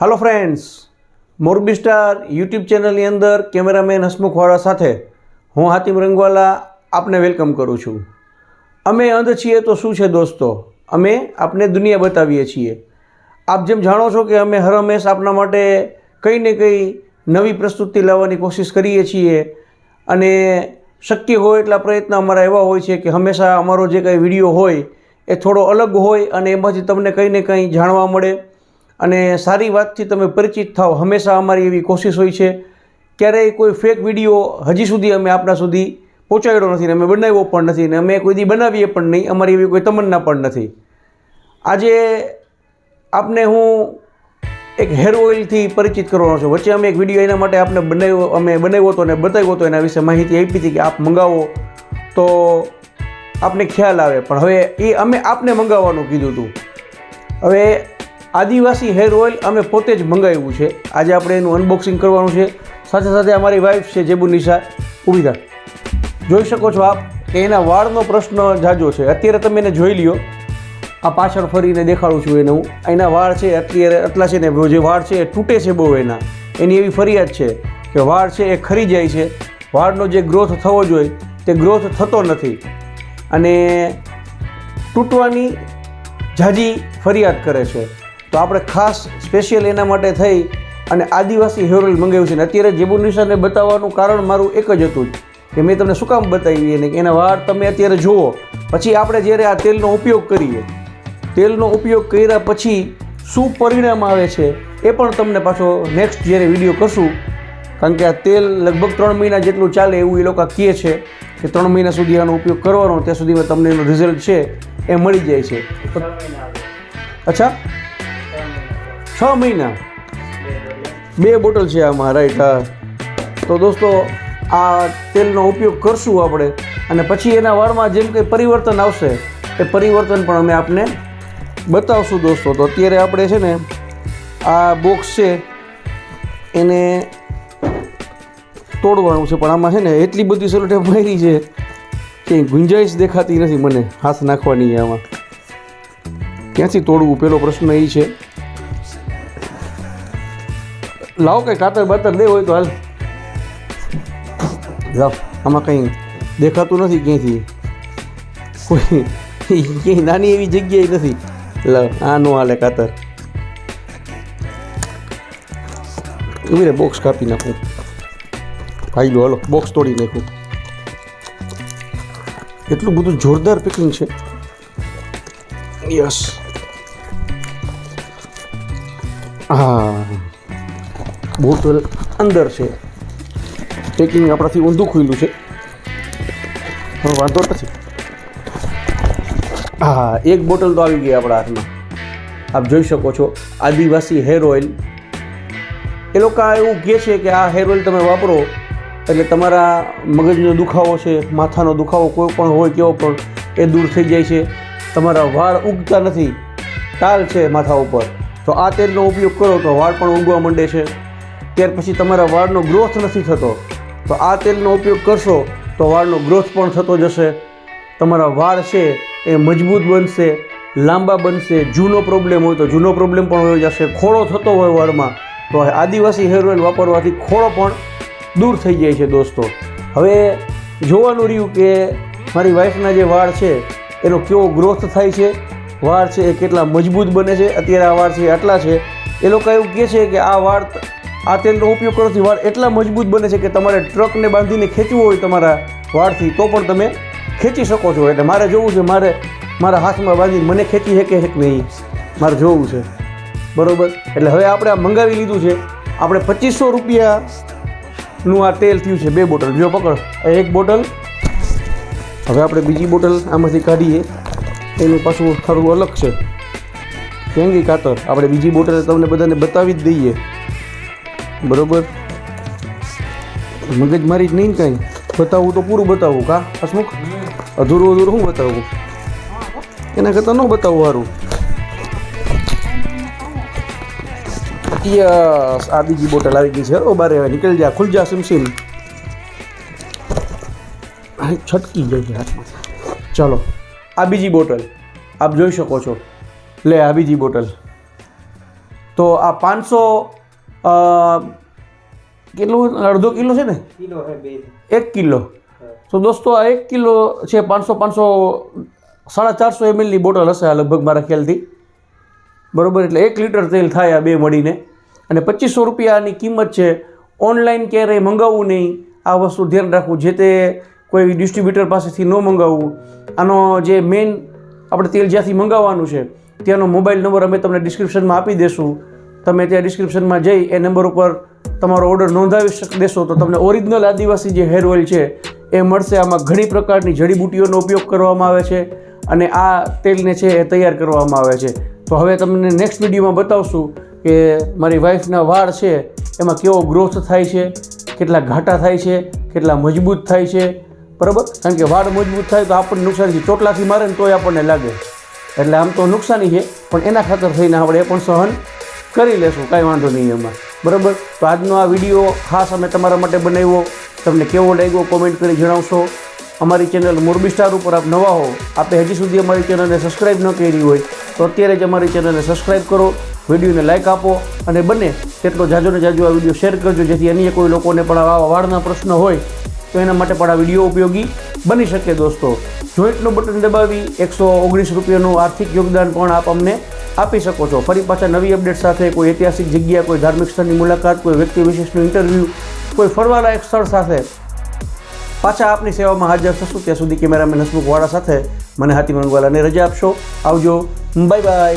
Hello friends Morbi star YouTube ચેનલની અંદર cameraman હસમુખવાળા સાથે હું હાતિમ રંગવાલા આપને વેલકમ કરું છું. અમે અંધ છીએ તો શું છે દોસ્તો? અમે આપને દુનિયા બતાવીએ છીએ. આપ જેમ જાણો છો કે અમે હર હંમેશ આપના માટે કંઈ ને કંઈ નવી પ્રસ્તુતિ લાવવાની કોશિશ કરીએ છીએ અને શક્ય હોય એટલા પ્રયત્ન અમારા એવા હોય છે કે હંમેશા અમારો જે કંઈ વીડિયો હોય એ થોડો અલગ હોય અને એમાંથી તમને કંઈ ને કંઈ જાણવા મળે. અને સારી વાતથી તમે પરિચિત થાઓ. હંમેશા અમારી એવી કોશિશ હોય છે. ક્યારેય કોઈ ફેક વીડિયો હજી સુધી અમે આપણા સુધી પહોંચાડ્યો નથી ને અમે બનાવ્યો પણ નથી ને અમે કોઈ દી બનાવીએ પણ નહીં. અમારી એવી કોઈ તમન્ના પણ નથી. આજે આપને હું એક હેર ઓઇલથી પરિચિત કરવાનો છું. વચ્ચે અમે એક વીડિયો એના માટે આપને બનાવ્યો, અમે બનાવ્યો હતો અને બતાવ્યો હતો એના વિશે માહિતી આપી હતી કે આપ મંગાવો તો આપને ખ્યાલ આવે. પણ હવે એ અમે આપને મંગાવવાનું કીધું હતું. હવે આદિવાસી હેર ઓઇલ અમે પોતે જ મંગાવ્યું છે. આજે આપણે એનું અનબોક્સિંગ કરવાનું છે. સાથે સાથે અમારી વાઈફ છે જેબુ નિશા. ઊભી જોઈ શકો છો આપ કે એના વાળનો પ્રશ્ન જાજો છે. અત્યારે તમે એને જોઈ લ્યો. આ પાછળ ફરીને દેખાડું છું એને હું. એના વાળ છે, અત્યારે આટલા છે ને જે વાળ છે એ તૂટે છે બહુ એના. એની એવી ફરિયાદ છે કે વાળ છે એ ખરી જાય છે. વાળનો જે ગ્રોથ થવો જોઈએ તે ગ્રોથ થતો નથી. અને તૂટવાની જાજી ફરિયાદ કરે છે. તો આપણે ખાસ સ્પેશિયલ એના માટે થઈ અને આદિવાસી હેર ઓઇલ મંગાવ્યું છે. ને અત્યારે જેબુ નિશાને બતાવવાનું કારણ મારું એક જ હતું કે મેં તમને શું કામ બતાવી એને એના વાળ તમે અત્યારે જુઓ. પછી આપણે જ્યારે આ તેલનો ઉપયોગ કરીએ તેલનો ઉપયોગ કર્યા પછી શું પરિણામ આવે છે એ પણ તમને પાછો નેક્સ્ટ જ્યારે વીડિયો કરશું. કારણ કે આ તેલ લગભગ ત્રણ મહિના જેટલું ચાલે એવું એ લોકો કહે છે કે ત્રણ મહિના સુધી આનો ઉપયોગ કરવાનો ત્યાં સુધીમાં તમને એનું રિઝલ્ટ છે એ મળી જાય છે. અચ્છા? છ મહિના? બે બોટલ છે આમાં રાઈટ હા. તો દોસ્તો, આ તેલનો ઉપયોગ કરશું આપણે. અને પછી એના વાળમાં જેમ કંઈ પરિવર્તન આવશે, એ પરિવર્તન પણ અમે આપને બતાવશું દોસ્તો. તો અત્યારે આપણે છે ને, આ બોક્સ છે, એને તોડવાનું છે. પણ આમાં છે ને, એટલી બધી સલોટે મારી છે કે ગુંજાઈશ દેખાતી નથી મને. હાથ નાખવાની આમાં. ક્યાંથી તોડવું? પહેલો પ્રશ્ન એ છે. લાવો કંઈ કાતર બાતર દે હોય તો હાલ. લાવ આમાં કંઈ દેખાતું નથી ક્યાંયથી કોઈ, ક્યાંય નાની એવી જગ્યાએ નથી. લાવ આ નો હાલે કાતર. એવી રે બોક્સ કાપી નાખું. ભાઈ લો હાલો બોક્સ તોડી નાખું. એટલું બધું જોરદાર પેકિંગ છે. યસ. હા. બોટલ અંદર છે. પેકિંગ આપણાથી ઊંધું ખુલ્લું છે. હવે વાંધો નથી. હા, એક બોટલ તો આવી ગઈ આપણા હાથમાં. આપ જોઈ શકો છો, આદિવાસી હેર ઓઇલ. એ લોકો એવું કહે છે કે આ હેર ઓઇલ તમે વાપરો, એટલે તમારા મગજનો દુખાવો છે, માથાનો દુખાવો કોઈ પણ હોય કેવો પણ, એ દૂર થઈ જાય છે. તમારા વાળ ઉગતા નથી. ટાલ છે માથા ઉપર. તો આ તેલનો ઉપયોગ કરો તો વાળ પણ ઉગવા માંડે છે. ત્યાર પછી તમારા વાળનો ગ્રોથ નથી થતો. તો આ તેલનો ઉપયોગ કરશો તો વાળનો ગ્રોથ પણ થતો જશે. તમારા વાળ છે એ મજબૂત બનશે, લાંબા બનશે, જૂનો પ્રોબ્લેમ હોય તો જૂનો પ્રોબ્લેમ પણ હોય જશે. ખોળો થતો હોય વાળમાં તો આદિવાસી હેર ઓઇલ વાપરવાથી ખોળો પણ દૂર થઈ જાય છે દોસ્તો. હવે જોવાનું રહ્યું કે મારી વાઈફના જે વાળ છે, એનો કેવો ગ્રોથ થાય છે? વાળ છે એ કેટલા મજબૂત બને છે? અત્યારે આ વાળ છે આટલા છે. એ લોકો એવું કહે છે કે આ વાળ આ તેલનો ઉપયોગ કરવાથી વાળ એટલા મજબૂત બને છે કે તમારે ટ્રકને બાંધીને ખેંચવું હોય તમારા વાળથી, તો પણ તમે ખેંચી શકો છો. એટલે મારે જોવું છે, મારે મારા હાથમાં બાંધી મને ખેંચી શકે કે નહીં? મારે જોવું છે. બરાબર? એટલે હવે આપણે આ મંગાવી લીધું છે. આપણે પચીસો રૂપિયાનું આ તેલ થયું છે બે બોટલ. જો પકડ. એક બોટલ. હવે આપણે બીજી બોટલ આમાંથી કાઢીએ. એનું પાછું ખરું અલગ છે. કેંગી કાતર. આપણે બીજી બોટલ તમને બધાને બતાવી જ દઈએ. બરોબર? મગજ મારી જ નહીં કાંઈ? બતાવવું તો પૂરું બતાવવું કા? હસમુખ? અધૂરું અધૂરું શું બતાવવું એના કરતાં ન બતાવવું સારું યસ, આ બીજી બોટલ આવી ગઈ છે. ઓ બારે નીકળી જા, ખુલ જા સિમ સિમ છટકી જાય છે હાથમાં. ચાલો, આ બીજી બોટલ. આપ જોઈ શકો છો. લે, આ બીજી બોટલ. તો આ પાંચસો કેટલું અડધો કિલો છે ને? કિલો એક કિલો. તો દોસ્તો આ એક કિલો છે પાંચસો પાંચસો સાડા ચારસો એમએલની બોટલ હશે આ લગભગ મારા ખ્યાલથી. બરોબર એટલે એક લીટર તેલ થાય આ બે મળીને. અને પચીસો રૂપિયાની કિંમત છે ઓનલાઈન ક્યારેય મંગાવવું નહીં. આ વસ્તુ ધ્યાન રાખવું. જે તે કોઈ ડિસ્ટ્રીબ્યુટર પાસેથી ન મંગાવવું. આનો જે મેઇન આપણે તેલ જ્યાંથી મંગાવવાનું છે ત્યાંનો મોબાઈલ નંબર અમે તમને ડિસ્ક્રિપ્શનમાં આપી દેશું. તમે ત્યાં ડિસ્ક્રિપ્શનમાં જઈ એ નંબર ઉપર તમારો ઓર્ડર નોંધાવી દેશો તો તમને ઓરિજિનલ આદિવાસી જે હેર ઓઇલ છે, એ મળશે. આમાં ઘણી પ્રકારની જડીબુટ્ટીઓનો ઉપયોગ કરવામાં આવે છે અને આ તેલને છે એ તૈયાર કરવામાં આવે છે. તો હવે તમને નેક્સ્ટ વિડીયોમાં બતાવશું કે મારી વાઈફના વાળ છે, એમાં કેવો ગ્રોથ થાય છે, કેટલા ઘાટા થાય છે, કેટલા મજબૂત થાય છે. બરાબર? કારણ કે વાળ મજબૂત થાય તો આપણને નુકસાન છે ચોટલાથી મારે ને તોય આપણને લાગે. એટલે આમ તો નુકસાની છે, પણ એના ખાતર થઈને આપણે એ પણ સહન કરી લેશું, કાંઈ વાંધો નહીં એમાં. બરાબર? તો આજનો આ વીડિયો ખાસ અમે તમારા માટે બનાવ્યો. તમને કેવો લાગ્યો કોમેન્ટ કરી જણાવશો. અમારી ચેનલ મોરબી સ્ટાર ઉપર આપ નવા હો, આપે હજી સુધી અમારી ચેનલને સબસ્ક્રાઈબ ન કરી હોય, તો અત્યારે જ અમારી ચેનલને સબસ્ક્રાઈબ કરો, વિડીયોને લાઇક આપો, અને બને તેટલો જાજો ને જાજો આ વીડિયો શેર કરજો, જેથી અન્ય કોઈ લોકોને પણ આવા વાળના પ્રશ્ન હોય, તો એના માટે પણ આ વીડિયો ઉપયોગી બની શકે દોસ્તો. જોઈન્ટનું બટન દબાવી એકસો ઓગણીસ રૂપિયાનું આર્થિક યોગદાન પણ આપ અમને આપી શકો છો. ફરી પાછા નવી અપડેટ સાથે કોઈ ઐતિહાસિક જગ્યા, કોઈ ધાર્મિક સ્થળની મુલાકાત, કોઈ વ્યક્તિ વિશેષનું ઇન્ટરવ્યૂ, કોઈ ફરવાલાયક સ્થળ સાથે પાછા આપની સેવામાં હાજર થશું. ત્યાં સુધી કેમેરામેન હસમુખ સાથે મને હાથી મંગવાલાને રજા આપશો. આવજો. Bye bye.